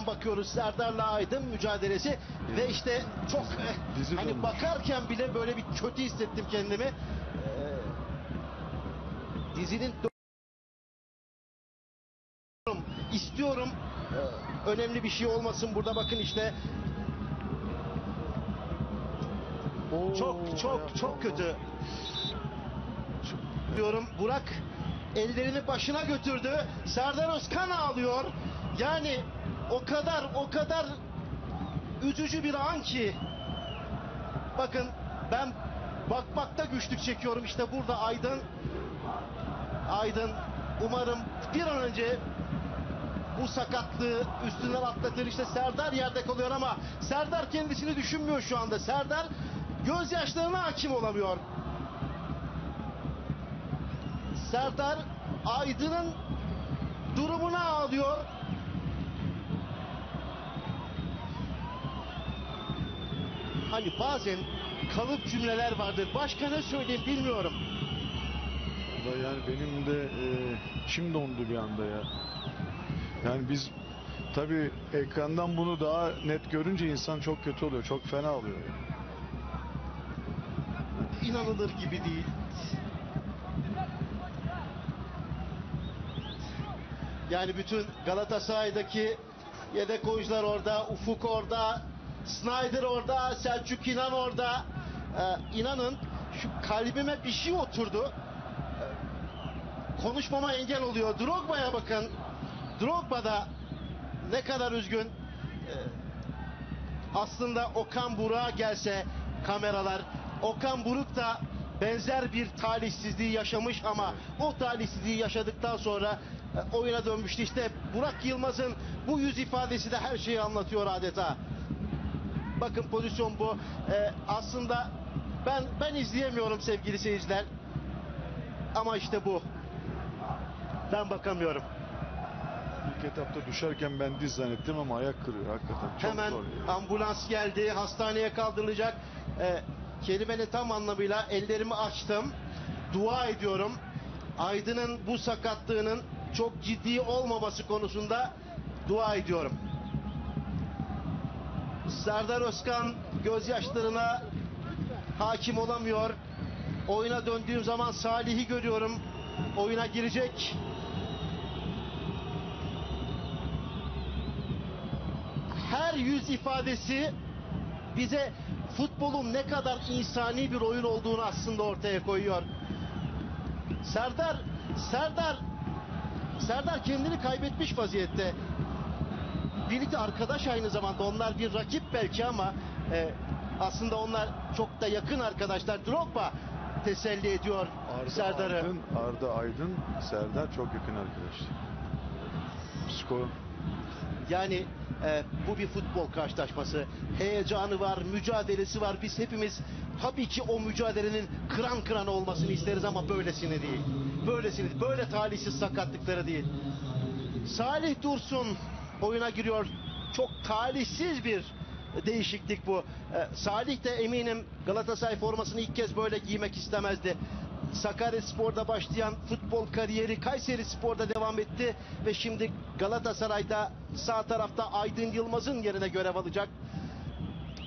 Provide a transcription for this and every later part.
Hemen bakıyoruz Serdar'la Aydın mücadelesi ve işte çok eh, dizi hani dönmüş. bakarken bile böyle bir kötü hissettim kendimi. Ee, dizinin istiyorum Ee, önemli bir şey olmasın burada bakın işte Oo, çok çok ya. çok kötü diyorum Burak ellerini başına götürdü Serdar Özkan ağlıyor yani o kadar o kadar üzücü bir an ki bakın ben bakmakta güçlük çekiyorum işte burada Aydın Aydın umarım bir an önce bu sakatlığı üstünden atlatır. İşte Serdar yerde kalıyor ama Serdar kendisini düşünmüyor şu anda. Serdar gözyaşlarına hakim olamıyor. Serdar Aydın'ın durumuna ağlıyor. Hani bazen kalıp cümleler vardır. Başka ne söyleyeyim bilmiyorum. Vallahi yani benim de e, içim dondu bir anda ya. Yani biz tabii ekrandan bunu daha net görünce insan çok kötü oluyor. Çok fena oluyor. inanılır gibi değil. Yani bütün Galatasaray'daki yedek oyuncular orada, Ufuk orada, Snyder orada, Selçuk İnan orada. Ee, inanın şu kalbime bir şey oturdu. Ee, konuşmama engel oluyor. Drogba'ya bakın. Drogba da ne kadar üzgün. Ee, aslında Okan Buruk'a gelse kameralar Okan Buruk da benzer bir talihsizliği yaşamış ama o talihsizliği yaşadıktan sonra e, oyuna dönmüştü. İşte Burak Yılmaz'ın bu yüz ifadesi de her şeyi anlatıyor adeta. Bakın pozisyon bu. E, aslında ben ben izleyemiyorum sevgili seyirciler. Ama işte bu. Ben bakamıyorum. İlk etapta düşerken ben diz zannettim ama ayak kırıyor hakikaten. Çok Hemen zor. ya. ambulans geldi, hastaneye kaldırılacak. Ee, kelimenin tam anlamıyla ellerimi açtım. Dua ediyorum. Aydın'ın bu sakatlığının çok ciddi olmaması konusunda dua ediyorum. Serdar Özkan gözyaşlarına hakim olamıyor. Oyuna döndüğüm zaman Salih'i görüyorum. Oyuna girecek. her yüz ifadesi bize futbolun ne kadar insani bir oyun olduğunu aslında ortaya koyuyor. Serdar, Serdar, Serdar kendini kaybetmiş vaziyette. Birlikte arkadaş aynı zamanda onlar bir rakip belki ama e, aslında onlar çok da yakın arkadaşlar. Drogba teselli ediyor Arda Serdar'ı. Aydın, Arda Aydın, Serdar çok yakın arkadaş. Psiko Yani e, bu bir futbol karşılaşması. Heyecanı var, mücadelesi var. Biz hepimiz tabii ki o mücadelenin kıran kıran olmasını isteriz ama böylesini değil. Böylesini, böyle talihsiz sakatlıkları değil. Salih Dursun oyuna giriyor. Çok talihsiz bir değişiklik bu. E, Salih de eminim Galatasaray formasını ilk kez böyle giymek istemezdi. Sakaryaspor'da başlayan futbol kariyeri Kayseri Spor'da devam etti ve şimdi Galatasaray'da sağ tarafta Aydın Yılmaz'ın yerine görev alacak.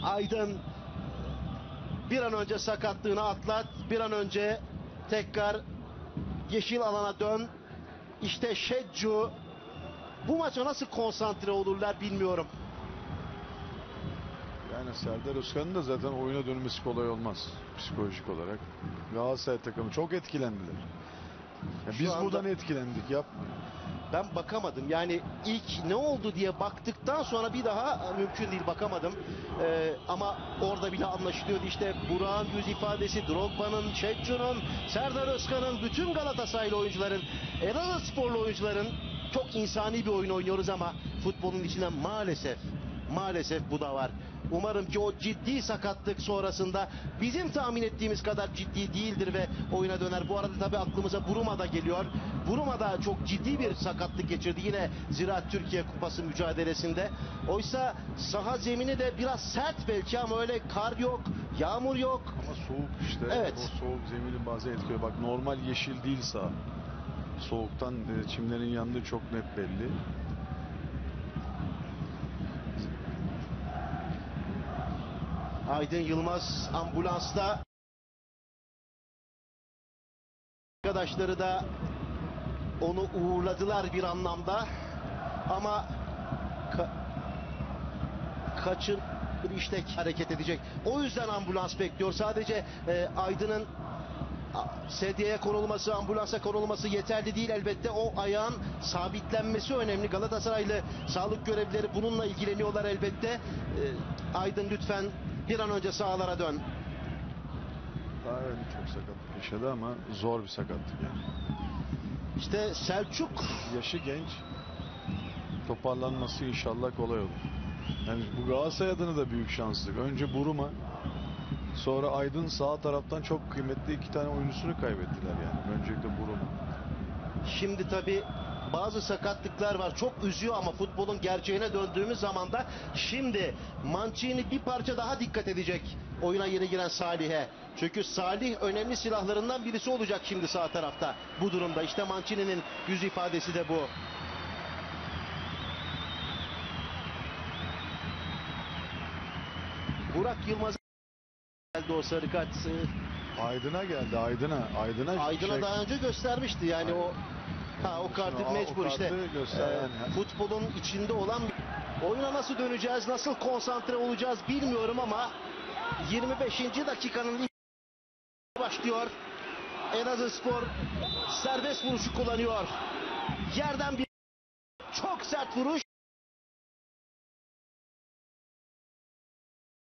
Aydın bir an önce sakatlığını atlat, bir an önce tekrar yeşil alana dön. İşte Şedcu bu maça nasıl konsantre olurlar bilmiyorum. yani Serdar Özkan'ın da zaten oyuna dönmesi kolay olmaz psikolojik olarak. Galatasaray takımı çok etkilendiler. Ya Şu biz anda- buradan etkilendik yapma. Ben bakamadım. Yani ilk ne oldu diye baktıktan sonra bir daha mümkün değil bakamadım. Ee, ama orada bile anlaşılıyordu işte Burak'ın yüz ifadesi, Drogba'nın, Şetçu'nun, Serdar Özkan'ın, bütün Galatasaraylı oyuncuların, Elazığsporlu oyuncuların çok insani bir oyun oynuyoruz ama futbolun içinde maalesef maalesef bu da var. Umarım ki o ciddi sakatlık sonrasında bizim tahmin ettiğimiz kadar ciddi değildir ve oyuna döner. Bu arada tabii aklımıza Buruma da geliyor. Buruma da çok ciddi bir sakatlık geçirdi yine Ziraat Türkiye Kupası mücadelesinde. Oysa saha zemini de biraz sert belki ama öyle kar yok, yağmur yok. Ama soğuk işte. Evet. O soğuk zeminin bazen etkiliyor. Bak normal yeşil değil sağ soğuktan e, çimlerin yandığı çok net belli. Aydın Yılmaz ambulansta arkadaşları da onu uğurladılar bir anlamda ama ka kaçın işte hareket edecek. O yüzden ambulans bekliyor. Sadece e, Aydın'ın sedyeye konulması, ambulansa konulması yeterli değil. Elbette o ayağın sabitlenmesi önemli. Galatasaraylı sağlık görevlileri bununla ilgileniyorlar elbette. E, Aydın lütfen bir an önce sahalara dön. Daha evet çok sakatlık yaşadı ama zor bir sakatlık yani. İşte Selçuk Yaşı genç. Toparlanması inşallah kolay olur. Yani bu Galatasaray adına da büyük şanslık. Önce Buruma sonra Aydın sağ taraftan çok kıymetli iki tane oyuncusunu kaybettiler yani. Öncelikle Buruma. Şimdi tabi bazı sakatlıklar var. Çok üzüyor ama futbolun gerçeğine döndüğümüz zaman da şimdi Mancini bir parça daha dikkat edecek oyuna yeni giren Salih'e. Çünkü Salih önemli silahlarından birisi olacak şimdi sağ tarafta bu durumda. İşte Mancini'nin yüz ifadesi de bu. Burak Yılmaz geldi o sarı kart. Aydın'a geldi Aydın'a. Aydın'a Aydın'a şey- daha önce göstermişti yani o ha o kartı o mecbur işte göster Ee, yani. futbolun içinde olan oyuna nasıl döneceğiz nasıl konsantre olacağız bilmiyorum ama 25. dakikanın ilk başlıyor Elazığ Spor serbest vuruşu kullanıyor yerden bir çok sert vuruş